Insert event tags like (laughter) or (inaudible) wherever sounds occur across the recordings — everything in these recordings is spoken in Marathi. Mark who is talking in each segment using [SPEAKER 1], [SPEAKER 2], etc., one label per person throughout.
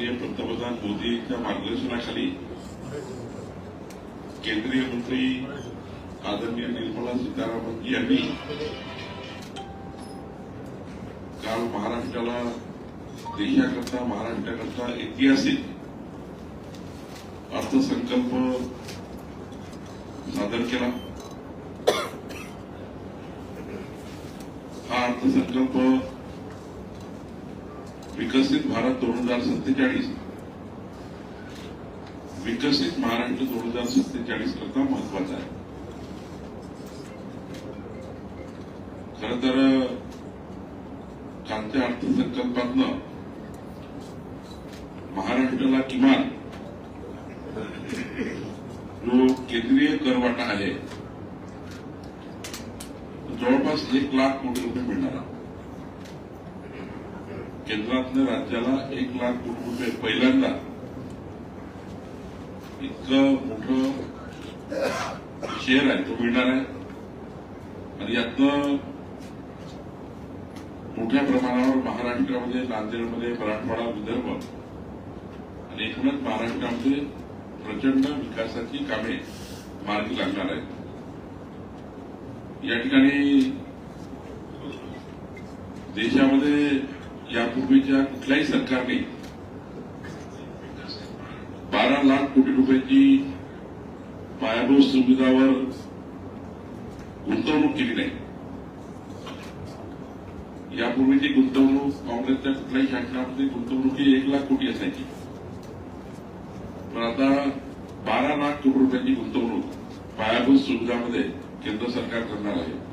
[SPEAKER 1] माननीय पंतप्रधान मोदींच्या मार्गदर्शनाखाली केंद्रीय मंत्री आदरणीय निर्मला सीतारामन यांनी काल महाराष्ट्राला देशाकरता महाराष्ट्राकरता ऐतिहासिक अर्थसंकल्प सादर केला. हा अर्थसंकल्प विकसित भारत दोन हजार सत्तेचाळीस. विकसित महाराष्ट्र दोन हजार सत्तेचाळीस करता महत्त्वाचा आहे. खर तर कालच्या अर्थसंकल्पातनं महाराष्ट्राला किमान जो केंद्रीय करवाटा आहे जवळपास एक लाख कोटी रुपये मिळणार केंद्रातनं राज्याला एक लाख कोटी रुपये पहिल्यांदा इतकं मोठं शेअर आहे तो मिळणार आहे. आणि यातनं मोठ्या प्रमाणावर महाराष्ट्रामध्ये नांदेडमध्ये मराठवाडा विदर्भ आणि एकूणच महाराष्ट्रामध्ये प्रचंड विकासाची कामे मार्गी लागणार आहेत. या ठिकाणी देशामध्ये यापूर्वीच्या कुठल्याही सरकारने बारा लाख कोटी रुपयाची पायाभूत सुविधावर गुंतवणूक केली नाही. यापूर्वीची गुंतवणूक काँग्रेसच्या कुठल्याही शासनामध्ये गुंतवणूक ही एक लाख कोटी असायची. पण आता बारा लाख कोटी रुपयांची गुंतवणूक पायाभूत सुविधामध्ये केंद्र सरकार करणार आहे.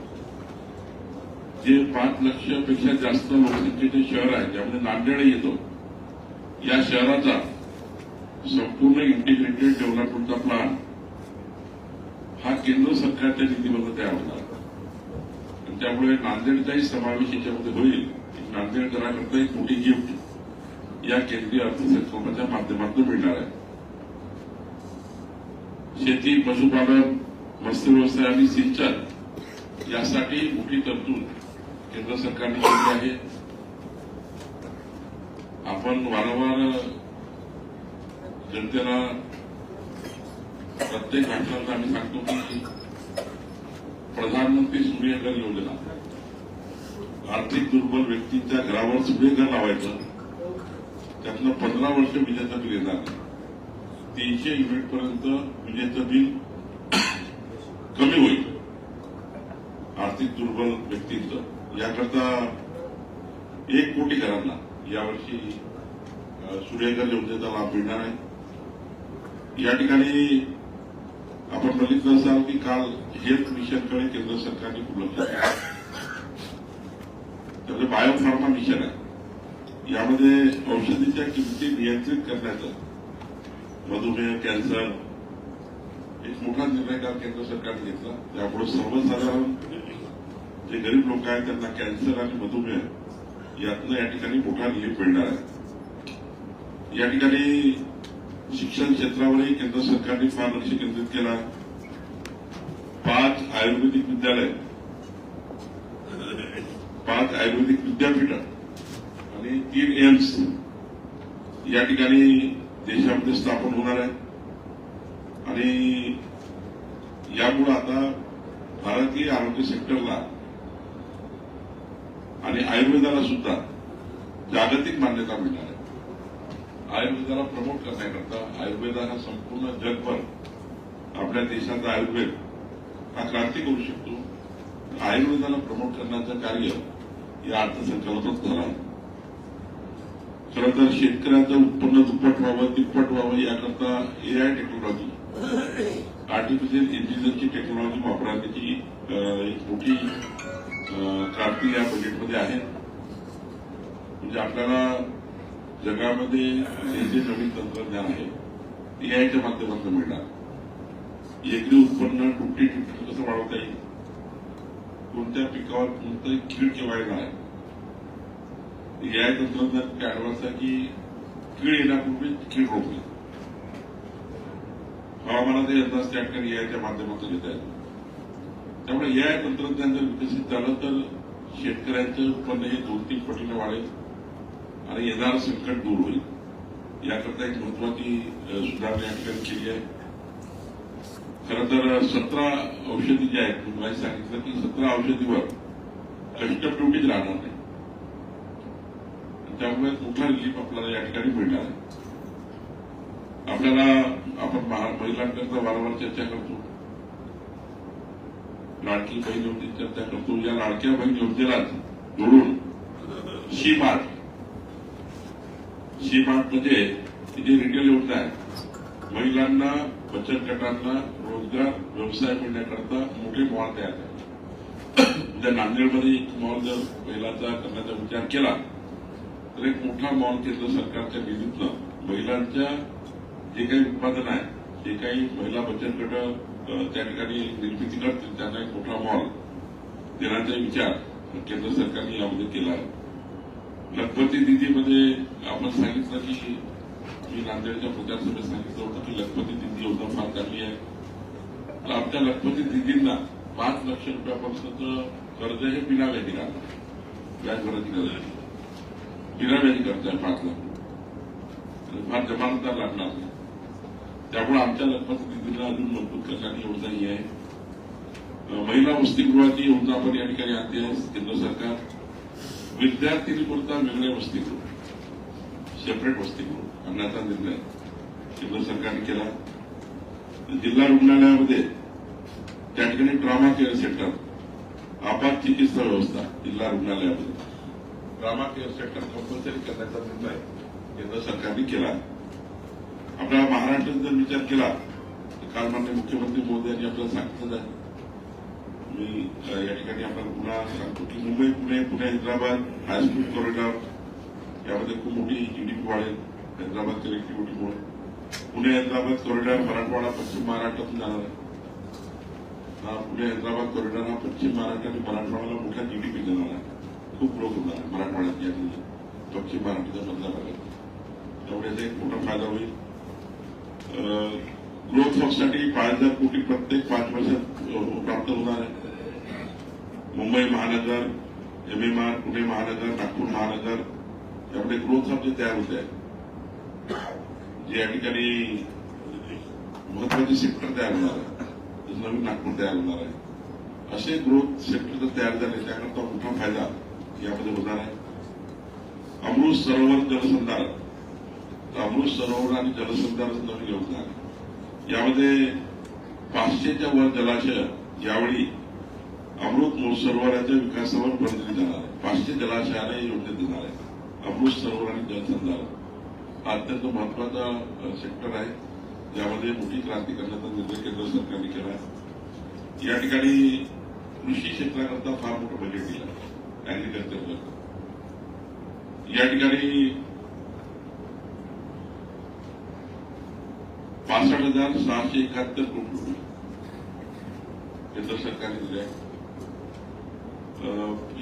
[SPEAKER 1] जे पाच लक्षापेक्षा जास्त लोकसंख्येचे शहर आहे ज्यामध्ये नांदेड येतो या शहराचा संपूर्ण इंटिग्रेटेड डेव्हलपमेंटचा प्लॅन हा केंद्र सरकारच्या निधीमध्ये तयार होणार. आणि त्यामुळे नांदेडचाही समावेश याच्यामध्ये होईल. नांदेडकरांकरता एक मोठी गिफ्ट या केंद्रीय अर्थसंकल्पाच्या माध्यमातून मिळणार आहे. शेती पशुपालन मत्स्य व्यवसाय आणि सिंचन यासाठी मोठी तरतूद केंद्र सरकारने केली आहे. आपण वारंवार जनतेला प्रत्येक भाषणात आम्ही सांगतो की प्रधानमंत्री सूर्यघर योजना. आर्थिक दुर्बल व्यक्तींच्या घरावर सूर्यघर लावायचं. त्यातनं पंधरा वर्ष विजेचं बिल येणार. तीनशे युनिट पर्यंत विजेचं बिल कमी होईल. आर्थिक दुर्बल व्यक्तींचं. याकरता एक कोटी घरांना यावर्षी अ, योजनेचा लाभ मिळणार आहे. या ठिकाणी आपण बघितलं असाल की काल हेल्थ मिशनकडे केंद्र सरकारने उपलब्ध केलं त्याचं बायोफार्मा मिशन आहे. यामध्ये औषधीच्या किमती नियंत्रित करण्याचं मधुमेह कॅन्सर एक मोठा निर्णय काल केंद्र सरकारने घेतला. त्यामुळे सर्वसाधारण जे गरीब लोक आहेत त्यांना कॅन्सर आणि मधुमेह यातनं या ठिकाणी मोठा रिलीफ मिळणार आहे. या ठिकाणी शिक्षण क्षेत्रावरही केंद्र सरकारने फार लक्ष केंद्रित केलं आहे. पाच आयुर्वेदिक विद्यालय पाच आयुर्वेदिक विद्यापीठ आणि तीन एम्स या ठिकाणी देशामध्ये स्थापन होणार आहे आणि यामुळे आता भारतीय आरोग्य सेक्टरला आणि आयुर्वेदाला सुद्धा जागतिक मान्यता मिळणार आहे आयुर्वेदाला प्रमोट करण्याकरता आयुर्वेद हा संपूर्ण जगभर आपल्या देशाचा आयुर्वेद हा क्रांती करू शकतो. आयुर्वेदाला प्रमोट करण्याचं कार्य या अर्थसंकल्पात झालं आहे. खरं तर शेतकऱ्याचं उत्पन्न दुप्पट व्हावं तिप्पट व्हावं याकरता एआय टेक्नॉलॉजी आर्टिफिशियल इंटेलिजन्सची टेक्नॉलॉजी वापरण्याची एक मोठी क्रांती या बजेटमध्ये आहे. म्हणजे आपल्याला जगामध्ये जे जे नवीन तंत्रज्ञान आहे एआयच्या माध्यमातून मिळणार. एकरी उत्पन्न टुपटी टुपटी कसं वाढवता येईल? कोणत्या पिकावर कोणतंही कीड किंवा येणार आहे? एआय तंत्रज्ञान ऍडव्हान्स आहे की कीड येण्यापूर्वी कीड रोखली हवामानाचे अंदाज त्या ठिकाणी याच्या माध्यमातून घेता येतो त्यामुळे या तंत्रज्ञान जर विकसित झालं तर शेतकऱ्यांचं उत्पन्न हे दोन तीन पटीनं वाढेल आणि येणारं संकट दूर होईल. याकरता एक महत्वाची सुधारणा या ठिकाणी केली आहे. खरं तर सतरा औषधी ज्या आहेत तुम्हाला मला सांगितलं की सतरा औषधीवर कस्टम ड्युटीच राहणार नाही. त्यामुळे मोठा रिलीफ आपल्याला या ठिकाणी मिळणार आहे. आपल्याला आपण महिलांकरता वारंवार चर्चा करतो. लाडकी बहीण योजनेची त्या करतो या लाडक्या बहीण योजनेला जोडून शी मार्ट शी म्हणजे जी रिटेल योजना आहे महिलांना बचत गटांना रोजगार व्यवसाय मिळण्याकरता मोठे मॉल तयार आहे उद्या नांदेडमध्ये एक मॉल जर महिलांचा करण्याचा विचार केला तर एक मोठा मॉल केंद्र सरकारच्या निधीतनं महिलांच्या जे काही उत्पादन आहे जे काही महिला बचत गट त्या ठिकाणी निर्मिती त्यांना एक मोठा मॉल देण्याचा विचार केंद्र सरकारने यामध्ये केला आहे. लखपती दिदीमध्ये आपण सांगितलं की मी नांदेडच्या प्रचारसभेत सांगितलं होतं की लखपती दिदी योजना फार चांगली आहे. तर आमच्या लखपती दिदींना पाच लक्ष रुपयापर्यंतचं कर्ज हे बिना व्याजी राहणार व्याज भरायची गरज नाही बिना व्याजी कर्ज आहे पाच लाख. फार जमानतदार लागणार नाही. त्यामुळे आमच्या लखपती अजून मजबूत करण्याची योजना ही आहे. महिला वसतिगृहाची योजना आपण या ठिकाणी आणते आहे केंद्र सरकार. विद्यार्थिनीपुरता वेगळे वसतिगृह सेपरेट वसतिगृह आणण्याचा निर्णय केंद्र सरकारने केला. जिल्हा रुग्णालयामध्ये त्या ठिकाणी ट्रॉमा केअर सेंटर आपात चिकित्सा व्यवस्था जिल्हा रुग्णालयामध्ये. ट्रॉमा केअर सेंटर कंपल्सरी करण्याचा निर्णय केंद्र सरकारने केला. आपल्या महाराष्ट्रात जर विचार केला तर काल मान्य मुख्यमंत्री मोदी यांनी आपल्याला सांगितलं आहे. मी या ठिकाणी आपल्याला पुन्हा सांगतो की Mumbai Pune Pune Hyderabad high school corridor यामध्ये खूप मोठी जीडीपी वाढेल हैदराबाद कनेक्टिव्हिटीमुळे पुणे हैदराबाद कॉरिडॉर मराठवाडा पश्चिम महाराष्ट्रातून जाणार आहे. हा पुणे हैदराबाद कॉरिडॉर हा पश्चिम महाराष्ट्र आणि मराठवाड्याला मोठा जीडीपी देणार आहे. खूप लोक होणार आहे मराठवाड्यात या पश्चिम महाराष्ट्राच्या मधल्या भागात. त्यामुळे याचा एक मोठा फायदा होईल. ग्रोथ हॉबसाठी पाच हजार कोटी प्रत्येक पाच वर्षात प्राप्त होणार आहे. मुंबई महानगर एमएमआर पुणे महानगर नागपूर महानगर त्यामध्ये ग्रोथ हब जे तयार होत आहे जे या ठिकाणी महत्त्वाचे सेक्टर तयार होणार आहे. जसं नवीन नागपूर तयार होणार आहे. असे ग्रोथ सेक्टर जर तयार झाले त्याकरता मोठा फायदा यामध्ये होणार आहे. अमृत सरोवर जलसंधारण. अमृत सरोवर आणि जलसंधारण नवीन योजना यामध्ये पाचशेच्या वर जलाशय यावेळी अमृत सरोवराच्या विकासावर भर दिली जाणार आहे पाचशे जलाशयाने योजनेत येणार आहे अमृत सरोवर आणि जलसंधारण हा अत्यंत महत्त्वाचा सेक्टर आहे. ज्यामध्ये मोठी क्रांती करण्याचा निर्णय केंद्र सरकारने केला. आहे या ठिकाणी कृषी क्षेत्राकरता फार मोठं बजेट दिलं आहे या ठिकाणी पासष्ट हजार सहाशे एकाहत्तर कोटी रुपये. केंद्र सरकारने दिले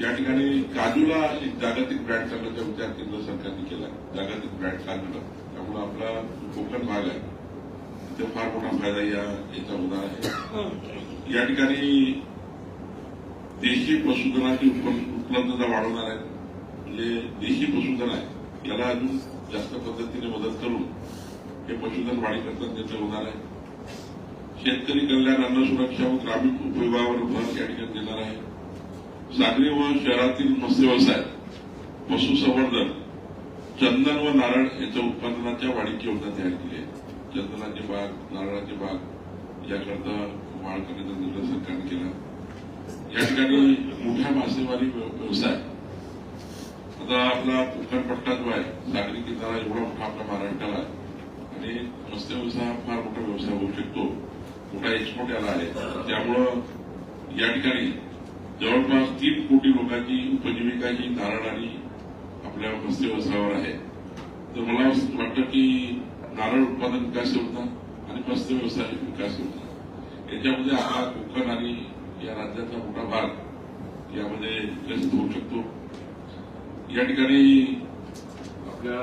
[SPEAKER 1] या ठिकाणी काजूला एक जागतिक ब्रँड करण्याचा विचार केंद्र सरकारने केला जागतिक ब्रँड काजूला. त्यामुळे आपला कोकण भाग आहे. तिथे फार मोठा फायदा या याचा होणार आहे. या ठिकाणी देशी पशुधनाची उपलब्धता वाढवणार आहे म्हणजे देशी पशुधन आहे याला अजून जास्त पद्धतीने मदत करून हे पशुधन वाढीकरता त्याचं होणार आहे. शेतकरी कल्याण अन्न सुरक्षा व ग्रामीण उपयोगावर भर या ठिकाणी देणार आहे. सागरी व शहरातील मत्स्य व्यवसाय पशुसंवर्धन चंदन व नारळ याच्या उत्पादनाच्या वाढीची योजना तयार केली आहे. चंदनाची बाग नारळाची बाग याकरता वाढ करण्याचा निर्णय सरकारने केला. या ठिकाणी मोठ्या मासेमारी व्यवसाय. आता आपला कोकण पट्टा जो आहे सागरी किनारा एवढा मोठा आपल्या महाराष्ट्राला आहे. म्हणजे आणि मत्स्य व्यवसाय हा फार मोठा व्यवसाय होऊ शकतो. मोठा एक्सपोर्ट याला आहे. त्यामुळं या ठिकाणी जवळपास तीन कोटी लोकांची उपजीविका ही नारळ आणि आपल्या मत्स्य व्यवसायावर आहे. तर मला वाटतं की नारळ उत्पादन विकास योजना आणि मत्स्य व्यवसाय विकास योजना याच्यामध्ये आपला कोकण आणि या राज्याचा मोठा भाग यामध्ये विकसित होऊ शकतो. या ठिकाणी आपल्या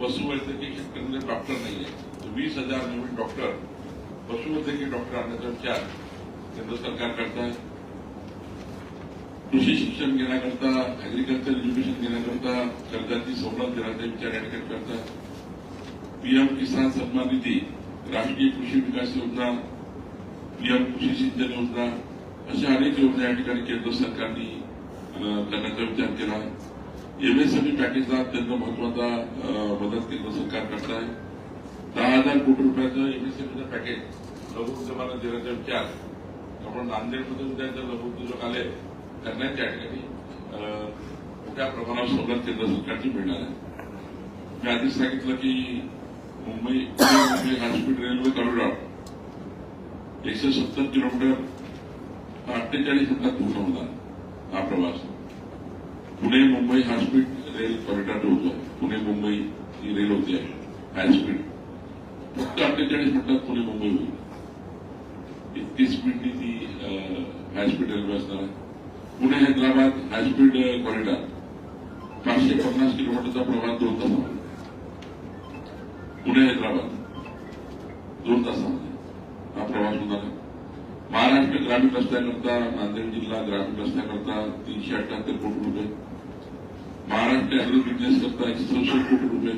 [SPEAKER 1] पशुवैद्यकीय क्षेत्रामध्ये डॉक्टर नाही आहे वीस हजार नवीन डॉक्टर पशुवैद्यकीय डॉक्टर आणण्याचा विचार केंद्र सरकार करत आहे कृषी शिक्षण घेण्याकरता अॅग्रिकल्चर एज्युकेशन घेण्याकरता कर्जाची सवलत देण्याचा विचार या ठिकाणी आहे पीएम किसान सन्मान निधी राष्ट्रीय कृषी विकास योजना पीएम कृषी सिंचन योजना अशा अनेक योजना या ठिकाणी केंद्र सरकारने करण्याचा विचार केला. आहे एमएसएमई पॅकेजला अत्यंत महत्त्वाचा मदत केंद्र सरकार करत आहे दहा हजार कोटी रुपयाचं एमएसएमईचं पॅकेज लघु उद्योगाला देण्याचा विचार त्यामुळे नांदेडमध्ये उद्या जर लघु उद्योजक आले त्यांना त्या ठिकाणी मोठ्या प्रमाणावर सवलत केंद्र सरकारची मिळणार आहे. मी आधीच सांगितलं की Mumbai Mumbai high speed railway corridor एकशे सत्तर किलोमीटर अठ्ठेचाळीस हजार पूर्ण होणार हा प्रवास. Pune, Mumbai high speed rail corridor होतो पुणे, मुंबई ही रेल होती आहे. हायस्पीड फक्त मिनिटात पुणे, मुंबई होईल. इतकी स्पीडनी ती हायस्पीड रेल्वे असणार आहे. Pune, Hyderabad high speed corridor. पाचशे पन्नास किलोमीटरचा प्रवास दोन तासामध्ये. पुणे, हैदराबाद. दोन तासामध्ये. हा प्रवास होणार आहे. महाराष्ट्र ग्रामीण रस्त्याकरता, नांदेड जिल्हा ग्रामीण रस्त्याकरता तीनशे अठ्याहत्तर कोटी रुपये. महाराष्ट्र अॅग्रो बिझनेस करता एकशे चौसष्ट कोटी रुपये.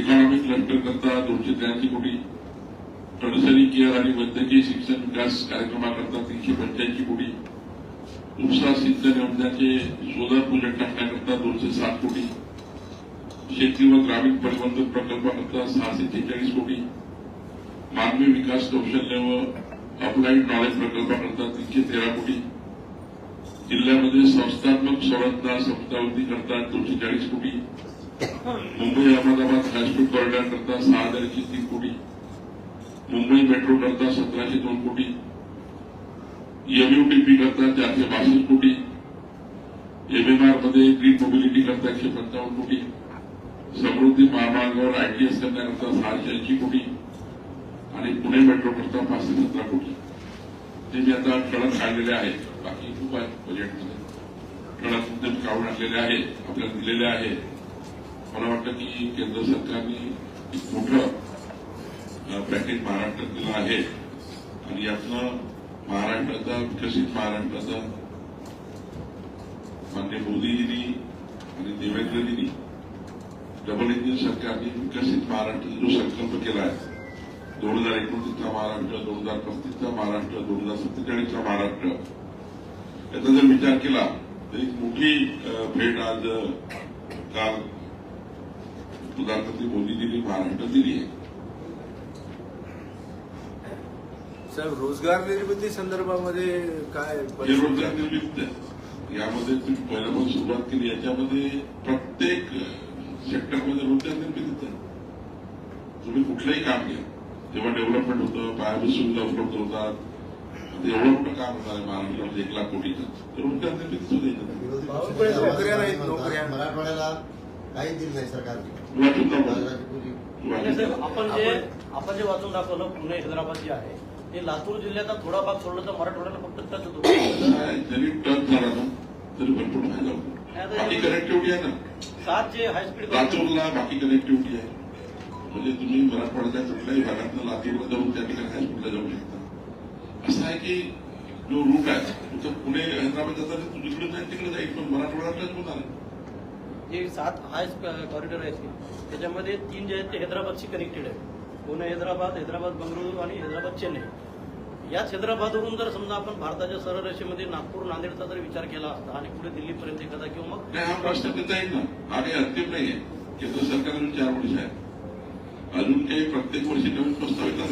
[SPEAKER 1] इकॉनॉमिक क्लस्टर करता दोनशे त्र्याऐंशी कोटी. टर्सरी केअर आणि वैद्यकीय शिक्षण विकास कार्यक्रमाकरता तीनशे पंच्याऐंशी कोटी. उपसा सिंचन योजनेचे सोलर प्रोजेक्ट टाकण्याकरता दोनशे सात कोटी. शेती व ग्रामीण परिवर्तन प्रकल्पाकरता सहाशे त्रेचाळीस कोटी. मानवी विकास कौशल्य व अप्लाइड नॉलेज प्रकल्पाकरता तीनशे तेरा कोटी. जिल्ह्यामध्ये संस्थात्मक संरचना संस्थावृत्ती करता दोनशे चाळीस कोटी. मुंबई अहमदाबाद हायस्पीड कॉरिडॉर सहा हजारशे तीन कोटी. मुंबई मेट्रो करता सतराशे दोन कोटी. एमयूटीपी करता चारशे बासष्ट कोटी. एमएमआरमध्ये ग्रीन मोबिलिटी करता एकशे पंचावन्न कोटी. समृद्धी महामार्गावर आयटीएस करण्याकरता सहाशे ऐंशी कोटी. आणि पुणे मेट्रो करता पाचशे सतरा कोटी. ते मी आता ठळक काढलेले आहेत बाकी खूप आहेत बजेटमध्ये. कारण मुद्दे मी काढून आणलेले आहे आपल्याला दिलेले आहे मला वाटतं की केंद्र सरकारने एक मोठं पॅकेज महाराष्ट्रात दिलं आहे. आणि यातनं महाराष्ट्राचा विकसित महाराष्ट्राचा मान्य मोदीजींनी आणि देवेंद्रजींनी डबल इंजिन सरकारने विकसित महाराष्ट्राचा जो संकल्प केला आहे दोन हजार एकोणतीसचा महाराष्ट्र दोन हजार पस्तीसचा महाराष्ट्र दोन हजार सत्तेचाळीसचा महाराष्ट्र याचा जर विचार केला तर एक मोठी भेट आज काल प्रधानमंत्री मोदीजींनी महाराष्ट्रात दिली आहे.
[SPEAKER 2] साहेब रोजगार निर्मिती संदर्भामध्ये काय
[SPEAKER 1] रोजगार निर्मित आहे, यामध्ये तुम्ही पहिल्यापासून सुरुवात केली याच्यामध्ये प्रत्येक सेक्टरमध्ये रोजगार निर्मितीच आहे. तुम्ही कुठलंही काम घ्या. जेव्हा डेव्हलपमेंट होतं पायाभूत सुविधा उपलब्ध होतात एवढं मोठं काम होणार आहे महाराष्ट्रामध्ये एक लाख कोटीचं. तर
[SPEAKER 3] काहीच दिलं नाही सरकारने
[SPEAKER 4] म्हणजे
[SPEAKER 1] वाचून
[SPEAKER 4] आपण जे आपण जे वाचून दाखवलं पुणे हैदराबाद जे आहे ते लातूर जिल्ह्याचा थोडा भाग सोडला तर मराठवाड्याला फक्त टच होतो.
[SPEAKER 1] जरी टच झाला ना तरी भरपूर फायदा होतो. बाकी कनेक्टिव्हिटी आहे ना.
[SPEAKER 4] सात जे हायस्पीड
[SPEAKER 1] लातूरला बाकी कनेक्टिव्हिटी आहे. म्हणजे तुम्ही मराठवाड्याच्या कुठल्याही भागातनं लातूरला जाऊन त्या ठिकाणी हायस्कूलला जाऊ शकता. असं आहे की जो रूट आहे तुमचं पुणे हैदराबाद जाता तू जिकडे जाईल तिकडे जाईल पण मराठवाड्यातच होणार आहे
[SPEAKER 4] जे सात हाय कॉरिडॉर आहेत त्याच्यामध्ये तीन जे आहेत ते हैदराबादशी कनेक्टेड आहे पुणे हैदराबाद हैदराबाद बंगळुरू आणि हैदराबाद चेन्नई. याच हैदराबादवरून जर समजा आपण भारताच्या सरळ रेषेमध्ये नागपूर नांदेडचा जर विचार केला असता आणि पुढे दिल्लीपर्यंत एखादा किंवा मग
[SPEAKER 1] नाही हा प्रश्न देता येईल ना. काही अंतिम नाहीये केंद्र सरकार अजून चार वर्ष आहे. अजून काही प्रत्येक वर्षी नवीन प्रस्ताव येतात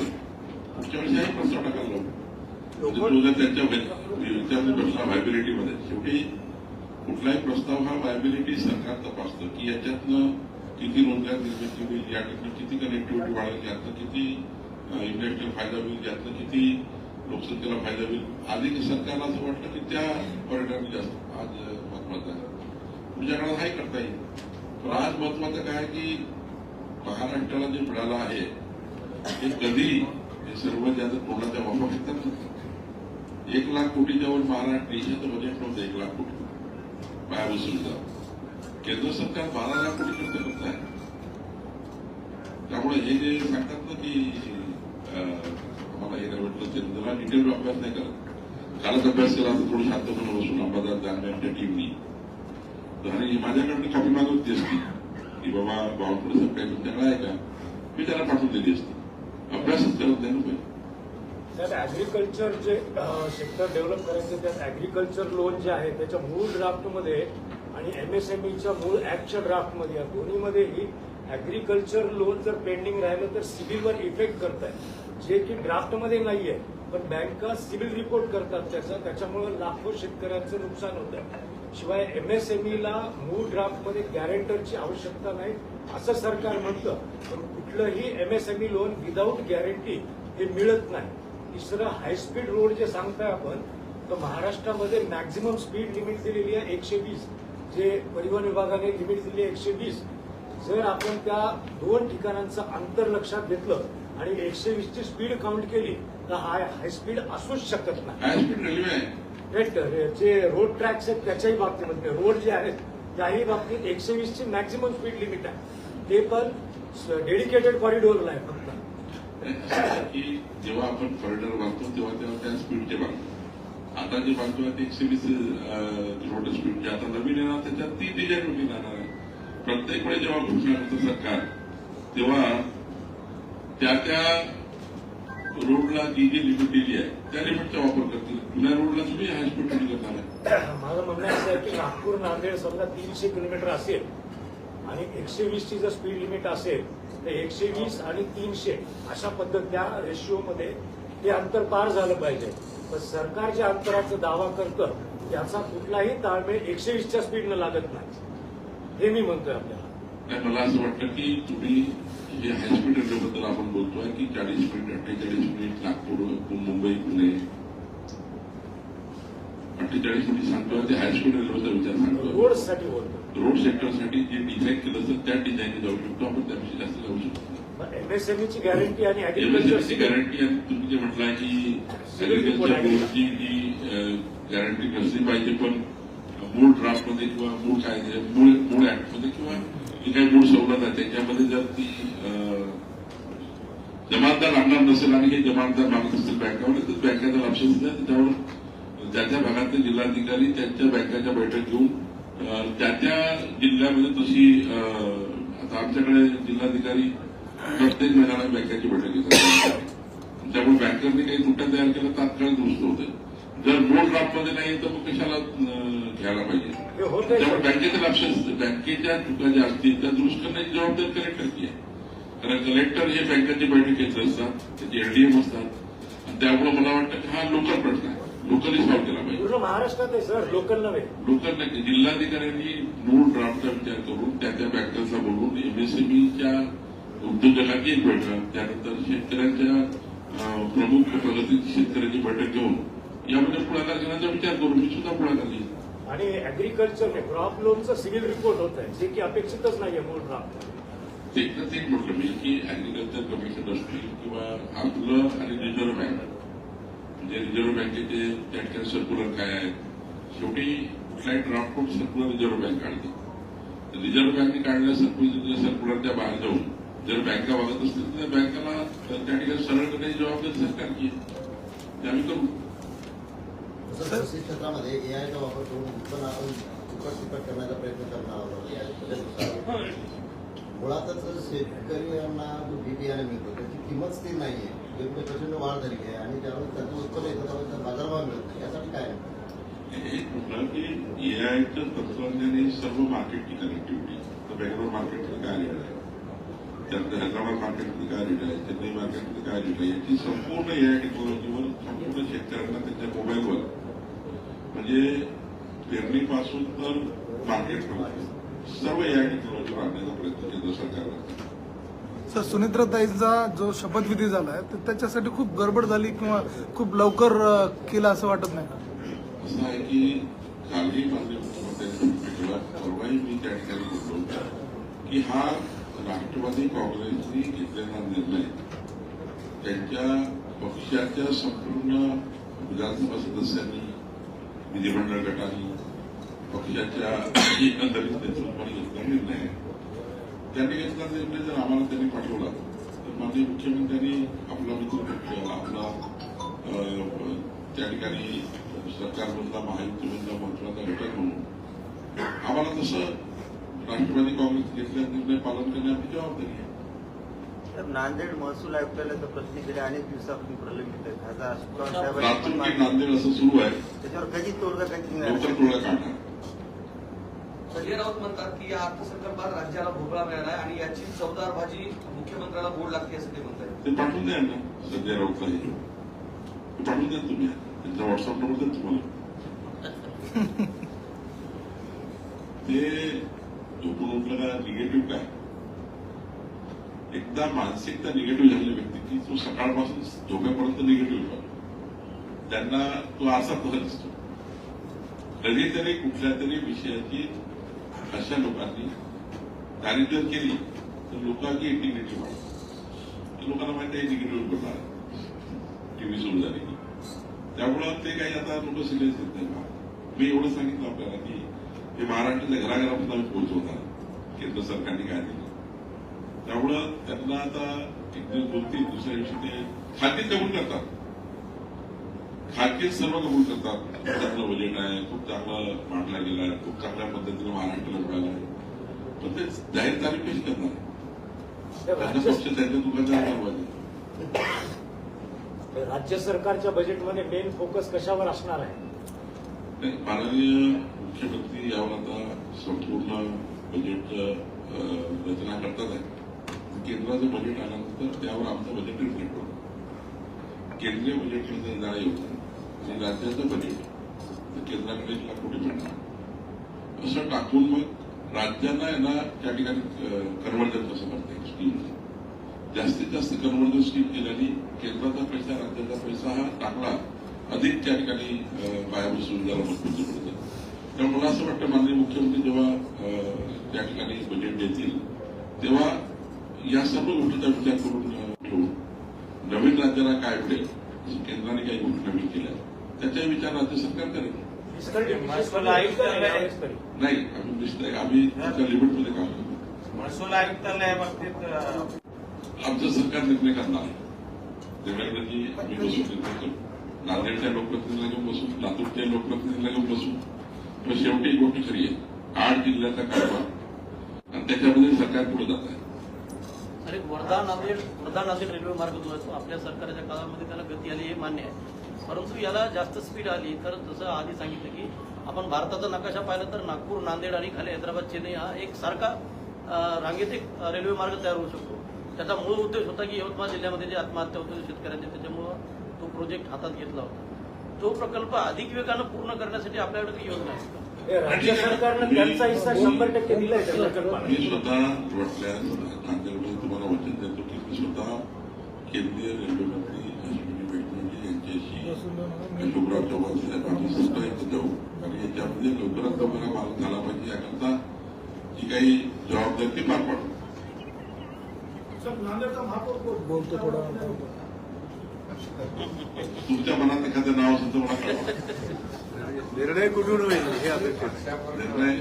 [SPEAKER 1] पुढच्या वर्षी आहे प्रस्ताव टाकायला लावू. म्हणजे तो जर म्हणजे त्यांच्या विचारले प्रश्न व्हायबिलिटीमध्ये शेवटी कुठलाही प्रस्ताव हा व्हायबिलिटी सरकार तपासतं की याच्यातनं किती रोजगार निर्मिती होईल यातनं किती कनेक्टिव्हिटी वाढेल यातनं किती इंडस्ट्रियल फायदा होईल यातनं किती लोकसंख्येला फायदा होईल. आधी सरकारला असं वाटलं की त्या पर्यटन जास्त आज महत्वाचं आहे. पुढच्या काळात हाही करता येईल. पण आज महत्वाचं काय आहे की महाराष्ट्राला जे मिळालं आहे ते कधी हे सर्व ज्याचं कोणाच्या वापर घेतात. एक लाख कोटी वर महाराष्ट्र देशाचं बजेट नव्हतं एक लाख कोटी. पायाभूत सुविधा केंद्र सरकार बारा लाख कोटी खर्च करत आहे. त्यामुळे हे जे सांगतात ना की आम्हाला हे नाही वाटलं ते त्याला डिटेल अभ्यास नाही करत. कालच अभ्यास केला तर थोडं शांतपणे बसून अंबादास दानवे आमच्या टीमनी तर आणि माझ्याकडनं कॉपी मागवली असती की बाबा बावनकुळे साहेब काही तुमच्याकडे आहे का? मी त्याला पाठवून दिली असती. अभ्यासच करत नाही ना पाहिजे
[SPEAKER 5] त्यात ॲग्रिकल्चर जे सेक्टर डेव्हलप करायचं त्यात ॲग्रिकल्चर लोन जे आहे त्याच्या मूळ ड्राफ्टमध्ये आणि एमएसएमईच्या मूळ ऍक्टच्या ड्राफ्टमध्ये या दोन्हीमध्येही ॲग्रिकल्चर लोन जर पेंडिंग राहिलं तर सिबिलवर इफेक्ट करत आहे जे की ड्राफ्टमध्ये नाही आहे पण बँका सिबिल रिपोर्ट करतात त्याचा त्याच्यामुळे लाखो शेतकऱ्यांचं नुकसान होत आहे शिवाय एमएसएमईला मूळ ड्राफ्टमध्ये गॅरेंटरची आवश्यकता नाही असं सरकार म्हणतं. पण कुठलंही एमएसएमई लोन विदाऊट गॅरंटी हे मिळत नाही. तिसरं हायस्पीड रोड जे सांगताय आपण तर महाराष्ट्रामध्ये मॅक्झिमम स्पीड लिमिट दिलेली आहे एकशे वीस जे परिवहन विभागाने लिमिट दिली आहे एकशे वीस जर आपण त्या दोन ठिकाणांचं अंतर लक्षात घेतलं आणि एकशे वीसची स्पीड काउंट केली तर हाय हायस्पीड असूच शकत नाही. जे रोड ट्रॅक्स आहेत त्याच्याही बाबतीमध्ये रोड जे आहेत त्याही बाबतीत एकशे वीसची मॅक्झिमम स्पीड लिमिट आहे. ते पण डेडिकेटेड कॉरिडोरला आहे फक्त
[SPEAKER 1] असं आहे. (laughs) की जेव्हा आपण कॉरिडॉर बांधतो तेव्हा तेव्हा त्या स्पीडचे बांधतो. आता जे बांधतो ते एकशे वीस किलोमीटर स्पीडचे आता नवीन येणार त्याच्यात ती डिझाईन होती जाणार आहे. प्रत्येक वेळी जेव्हा घोषणा करतो सरकार तेव्हा त्या त्या रोडला जी जी लिमिट दिली आहे त्या लिमिटचा वापर करतील. जुन्या रोडला तुम्ही हाय स्पीड करणार आहे. (coughs)
[SPEAKER 5] माझं म्हणणं असं आहे की नागपूर नांदेड समजा तीनशे किलोमीटर असेल आणि एकशे वीसची जर स्पीड लिमिट असेल तर एकशे वीस आणि तीनशे अशा पद्धत त्या रेशिओमध्ये ते अंतर पार झालं पाहिजे. पण सरकार ज्या अंतराचा दावा करतं त्याचा कुठलाही ताळमेळ एकशे वीसच्या स्पीडनं लागत नाही. हे मी म्हणतोय आपल्याला.
[SPEAKER 1] मला असं वाटतं की तुम्ही जे हायस्पीड रेल्वेबद्दल आपण बोलतोय की चाळीस मिनिट अठ्ठेचाळीस मिनिट नागपूर मुंबई पुणे. अठ्ठेचाळीस मिनिट सांगतोय ते हायस्पीड रेल्वेचा विचार सांगतोय
[SPEAKER 5] रोडसाठी बोलतो
[SPEAKER 1] रोड सेक्टरसाठी जे डिझाईन केलं असेल त्या डिझाईनने जाऊ शकतो. आपण त्यापेक्षा जास्त जाऊ शकतो.
[SPEAKER 5] एमएसएमईची गॅरंटी आणि
[SPEAKER 1] गॅरंटी आणि तुम्ही जे म्हटलं की ऍग्रिकल्चर बोर्डची जी गॅरंटी नसली पाहिजे पण मूळ ड्राफ्टमध्ये किंवा मूळ कायदे मूळ मूळ ऍक्टमध्ये किंवा जी काही मूळ सवलत आहे त्याच्यामध्ये जर ती जमानदार आणणार नसेल आणि हे जमानदार मागत असतील बँकामध्ये तर बँकेचा लक्ष त्याच्यावर ज्या त्या भागातले जिल्हाधिकारी त्यांच्या बँकाच्या बैठक घेऊन त्या त्या जिल्ह्यामध्ये तशी आता आमच्याकडे जिल्हाधिकारी प्रत्येक महिन्याला बँकेची बैठक घेतात. त्यामुळे बँकरने काही तुट्या तयार केल्या तात्काळ दुरुस्त होते जर मूळ ड्राफ्टमध्ये नाही तर मग कशाला घ्यायला पाहिजे? त्यामुळे बँकेचं लक्ष असतं. बँकेच्या चुका ज्या असतील त्या दुरुस्त करण्याची जबाबदारी कलेक्टरची आहे. कारण कलेक्टर हे बँकेची बैठक घेत असतात त्याचे एलडीएम असतात. त्यामुळे मला वाटतं की हा लोकल प्रश्न आहे. लोकली सॉल्व्ह केला पाहिजे.
[SPEAKER 5] पूर्ण महाराष्ट्रात आहे सर. लोकल नव्हे.
[SPEAKER 1] लोकल नाही जिल्हाधिकाऱ्यांनी मूळ ड्राफ्टचा विचार करून त्या त्या बँकर्सला बोलवून एमएसएमईच्या उद्योजकांची एक बैठक त्यानंतर शेतकऱ्यांच्या प्रमुख प्रगतीची शेतकऱ्यांची बैठक घेऊन यामध्ये पुढाकार घेण्याचा विचार करू मी सुद्धा पुढाकार घेईन.
[SPEAKER 5] आणि ऍग्रिकल्चर क्रॉप लोनचं सिव्हिल रिपोर्ट होत आहे जे की अपेक्षितच नाहीये मूळ ड्राफ्ट
[SPEAKER 1] ते तर तेच म्हटलं मी की अॅग्रिकल्चर कमिशन असतील किंवा आपलं आणि रिझर्व्ह बँक म्हणजे रिझर्व्ह बँकेचे त्या ठिकाणी सर्क्युलर काय आहेत? शेवटी कुठलाही ड्राफ्ट सर्क्युलर रिझर्व्ह बँक काढते. रिझर्व्ह बँकने काढलेल्या सर्क्युलर सर्क्युलरच्या बाहेर जाऊन जर बँका वागत असतील तर त्या बँकाला त्या ठिकाणी सरळ करण्याची जबाबदारी सरकारची आहे ते आम्ही करू.
[SPEAKER 3] क्षेत्रामध्ये एआयचा वापर करून उत्पन्न आपण तिप्पट तिप्पट करण्याचा प्रयत्न करणार आहोत. मुळातच शेतकऱ्यांना जो बी बियाणे मिळतो. त्याची किंमत स्थिर नाहीये. प्रचंड वाढ झाली आहे आणि त्यामुळे त्याचं उत्पन्न येतं त्यामुळे त्याला बाजारभाव मिळत नाही. यासाठी काय आहे?
[SPEAKER 1] एक म्हटलं की एआयचं तत्वज्ञान सर्व मार्केटची कनेक्टिव्हिटी तर बेंगलोर मार्केटमध्ये काय लिहिलं आहे? त्यानंतर हैदराबाद मार्केटमध्ये काय लिहिलं आहे? चेन्नई मार्केटमध्ये काय लिहिलं आहे? याची संपूर्ण एआय टेक्नॉलॉजीवर संपूर्ण शेतकऱ्यांना त्यांच्या मोबाईलवर म्हणजे पेरणीपासून तर मार्केटपर्यंत सर्व एआय टेक्नॉलॉजीवर आणण्याचा प्रयत्न केंद्र सरकार केला.
[SPEAKER 6] सर सुनेत्राताईंचा जो शपथविधी झाला आहे तर त्याच्यासाठी खूप गडबड झाली किंवा खूप लवकर केला असं वाटत नाही का?
[SPEAKER 1] असं आहे की कालही माननीय परवाही मी त्या ठिकाणी बोललो की हा राष्ट्रवादी काँग्रेसने घेतलेला निर्णय त्यांच्या पक्षाच्या संपूर्ण विधानसभा सदस्यांनी विधिमंडळ गटाने पक्षाच्या एकंदरीत नेतृत्वाने निर्णय त्यांनी घेतला निर्णय जर आम्हाला त्यांनी तर माननीय मुख्यमंत्र्यांनी आपला मित्र पक्ष आपला त्या ठिकाणी सरकारमधला महायुतीमधला महत्त्वाचा घटक म्हणून. आम्हाला तसं राष्ट्रवादी काँग्रेस घेतलेला निर्णय पालन करणे आपली जबाबदारी आहे.
[SPEAKER 7] तर नांदेड महसूल आयुक्तालयाचं प्रतिक्रिया अनेक दिवसापासून प्रलंबित आहे खासदार.
[SPEAKER 1] नांदेड असं सुरू आहे?
[SPEAKER 7] त्याच्यावर कधी तोडगा निघाला
[SPEAKER 1] तोडगा काढणार.
[SPEAKER 8] संजय राऊत म्हणतात की या अर्थसंकल्पात राज्याला भोगळा मिळाला आणि याची चवदार भाजी मुख्यमंत्र्याला गोड लागते असं ते म्हणतात.
[SPEAKER 1] ते पाठवून द्या ना संजय राऊतला हे पाठवून द्या तुम्ही. त्यांचा व्हॉट्सअप नंबर द्या तुम्हाला. (laughs) ते झोपून उठलं का निगेटिव्ह काय? एकदा मानसिकता निगेटिव्ह झालेली व्यक्ती की तो सकाळपासून झोपेपर्यंत निगेटिव्ह होतो त्यांना तो असा दिसतो कधीतरी कुठल्या तरी विषयाची अशा लोकांनी दारिद्र्य केली तर लोकांची इंटिग्रिटी वाढते लोकांना माहिती आहे इंटिग्रिटी बोलणार टीव्ही सुरू झाली. की त्यामुळं ते काही आता लोक सिरियस घेत नाही. मी एवढं सांगितलं आपल्याला की हे महाराष्ट्राच्या घराघरापर्यंत आम्ही पोहोचवणार. केंद्र सरकारने काय दिलं. त्यामुळं त्यांना आता एक दिवस बोलतील दुसऱ्या दिवशी ते खातीत कबूल करतात. खातीत सर्व कबूल करतात खूप चांगलं बजेट आहे खूप चांगलं मांडला गेला आहे खूप चांगल्या पद्धतीने महाराष्ट्राला मिळालं आहे. पण ते जाहीर तारीख कशी करणार? त्यांना
[SPEAKER 5] राज्य
[SPEAKER 1] पक्ष त्यांच्या दुकानात पाहिजे.
[SPEAKER 5] राज्य सरकारच्या बजेटमध्ये मेन फोकस कशावर असणार आहे?
[SPEAKER 1] माननीय मुख्यमंत्री यावर आता संपूर्ण बजेट रचना करतात आहे. केंद्राचं बजेट आल्यानंतर त्यावर आमचं बजेट रिफ्लेक्ट होतं. केंद्रीय बजेटमध्ये जाणं होतं आणि राज्याचं बजेट केंद्राकडे एक कुठे मिळणार असं टाकून मग राज्यांना यांना त्या ठिकाणी कन्वर्जन कसं करता येईल? स्कीम जास्तीत जास्त कन्वर्जन स्कीम केल्याने केंद्राचा पैसा राज्याचा पैसा हा टाकला अधिक त्या ठिकाणी पायाभूत सुविधाला मजबूत पडते त्यामुळे मला असं वाटतं माननीय मुख्यमंत्री जेव्हा अं, त्या ठिकाणी बजेट देतील तेव्हा या सर्व गोष्टीचा विचार करून ठेवून नवीन राज्याला काय मिळेल केंद्राने काही घोषणा नवीन केल्या. त्याचा विचार राज्य सरकार करेल.
[SPEAKER 5] का?
[SPEAKER 1] नाही आम्ही दिसतंय आम्ही त्याच्या लिमिटमध्ये काम करतो.
[SPEAKER 9] महसूल आयुक्तालया
[SPEAKER 1] आमचं सरकार निर्णय करणार आहे. देवेंद्रजी आम्ही बसून निर्णय करू नांदेडच्या लोकप्रतिनिधीला घेऊन बसू लातूरच्या लोकप्रतिनिधीला घेऊन बसू. पण शेवटी एक गोष्ट खरी आहे. आठ जिल्ह्याचा कारभार आणि त्याच्यामध्ये सरकार पुढे जात आहे.
[SPEAKER 4] अरे वर्धा नांदेड वर्धा नांदेड रेल्वे मार्ग जो आहे तो आपल्या सरकारच्या काळामध्ये त्याला गती आली हे मान्य आहे. परंतु याला जास्त स्पीड आली. तर जसं आधी सांगितलं की आपण भारताचा नकाशा पाहिला तर नागपूर नांदेड आणि खाली हैदराबाद चेन्नई हा एक सारखा रांगेत एक रेल्वे मार्ग तयार होऊ शकतो. त्याचा मूळ उद्देश होता की यवतमाळ जिल्ह्यामध्ये जे आत्महत्या होते शेतकऱ्यांचे त्याच्यामुळं तो प्रोजेक्ट हातात घेतला होता. तो प्रकल्प अधिक वेगानं पूर्ण करण्यासाठी आपल्याकडे काही योजना आहे
[SPEAKER 5] राज्य सरकारनं त्यांचा हिस्सा शंभर टक्के दिलाय त्या प्रकल्पाला.
[SPEAKER 1] मी स्वतः वाटल्यास नांदेडमध्ये तुम्हाला वचन देतो की मी स्वतः केंद्रीय रेल्वे मंत्री अश्विनी वैष्णवजी यांच्याशी अशोकराव चव्हाण साहेब आम्ही स्वतः इथं जाऊ आणि याच्यामध्ये लवकरात लवकर हा मार्ग झाला पाहिजे याकरता जी काही जबाबदारी ती पार पाडू.
[SPEAKER 6] बोलतो थोडा
[SPEAKER 1] तुमच्या मनात एखादं नाव असेल तर मला.
[SPEAKER 2] निर्णय कुठून होईल हे
[SPEAKER 1] निर्णय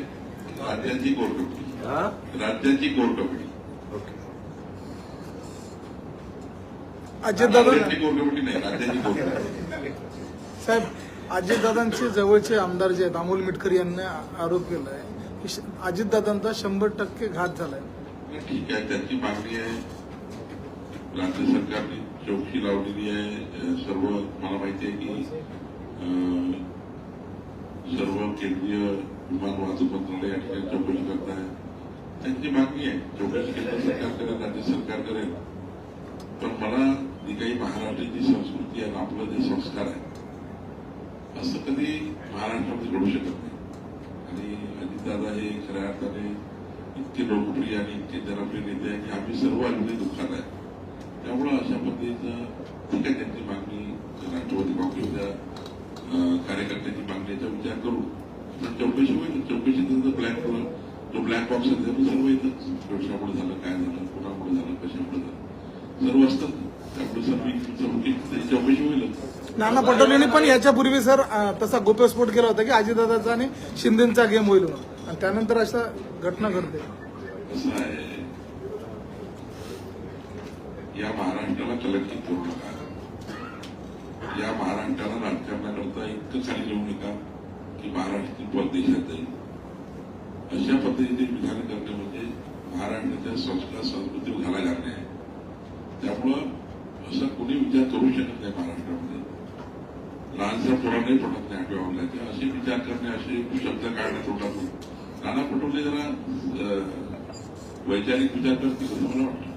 [SPEAKER 1] राज्याची कोर कमिटी
[SPEAKER 2] हा?
[SPEAKER 1] राज्याची कोर कमिटी
[SPEAKER 6] अजितदादा साहेब अजितदादांचे जवळचे आमदार जे आहेत अमोल मिटकर यांनी आरोप केला आहे की अजितदादांचा शंभर टक्के घात झालाय.
[SPEAKER 1] ठीक आहे त्यांची मागणी आहे. राज्य सरकारने चौकशी लावलेली आहे. सर्व मला माहिती आहे की सर्व केंद्रीय विमान वाहतूक मंत्रालय या ठिकाणी चौकशी करत आहे त्यांची मागणी आहे चौकशी केंद्र सरकार करेल राज्य सरकार करेल पण मला ही काही महाराष्ट्राची संस्कृती आणि आपलं जे संस्कार आहे असं कधी महाराष्ट्रामध्ये घडू शकत नाही. आणि अजितदादा हे खऱ्या अर्थाने इतके लोकप्रिय आणि इतके जनप्रिय नेते आहे की आम्ही सर्व अजूनही दुःखात आहे त्यामुळं अशा पद्धतीचं ठीक आहे त्यांची मागणी राष्ट्रवादी काँग्रेसच्या कार्यकर्त्यांची मागणी याचा विचार करू. पण चौकशी होईल चौकशी त्यांचा ब्लॅक जो ब्लॅक बॉक्स आहे ते सर्व इथं कशामुळे झालं काय झालं कोणामुळे झालं कशामुळे झालं सर्व असतात
[SPEAKER 6] नाना पटोलेंनी पण याच्यापूर्वी सर तसा गोप्यस्फोट केला होता की अजितदादाचा आणि शिंदेचा गेम होईल आणि त्यानंतर अशा घटना घडते.
[SPEAKER 1] आहे या महाराष्ट्राला कलंकित करू नका. या महाराष्ट्राला राजकारणाकरता इतकं खाली घेऊ नका की महाराष्ट्र परदेशात जाईल. अशा पद्धतीने विधान करणे म्हणजे महाराष्ट्राच्या संस्कार संस्कृती घाला घालणे आहे त्यामुळं असं कोणी विचार करू शकत नाही महाराष्ट्रामध्ये. लहानशा पोरांनाही पटत नाही आठव्या वागल्याचे असे विचार करणे असे शब्द काढणे तोटातून नाना पटोले जरा वैचारिक विचार करतील असं मला वाटतं.